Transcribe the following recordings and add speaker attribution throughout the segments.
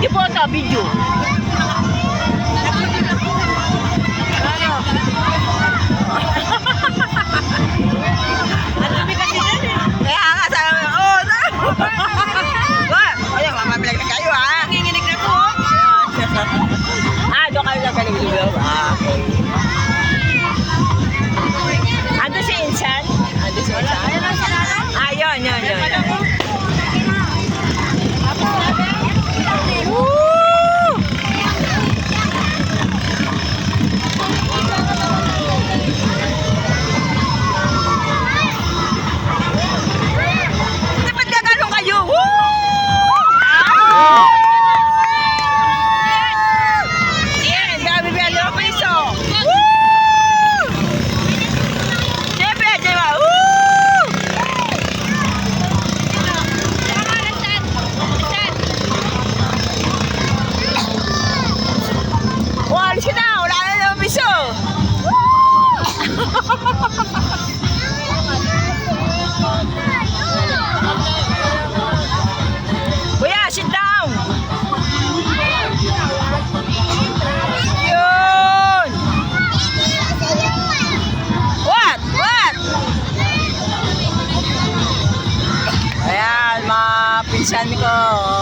Speaker 1: Pwede po vídeo. 以前那个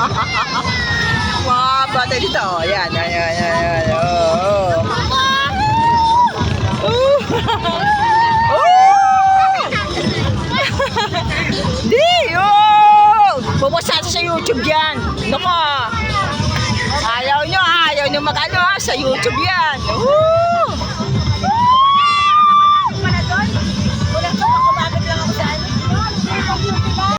Speaker 1: Mga bata dito. Oh, yan, yan, yan, yan, yan. Oh. oh. Di, oh! Pupunta sa YouTube yan. Nako! Ayaw nyo, ayaw nyo mag-ano ah, sa YouTube yan. Woo!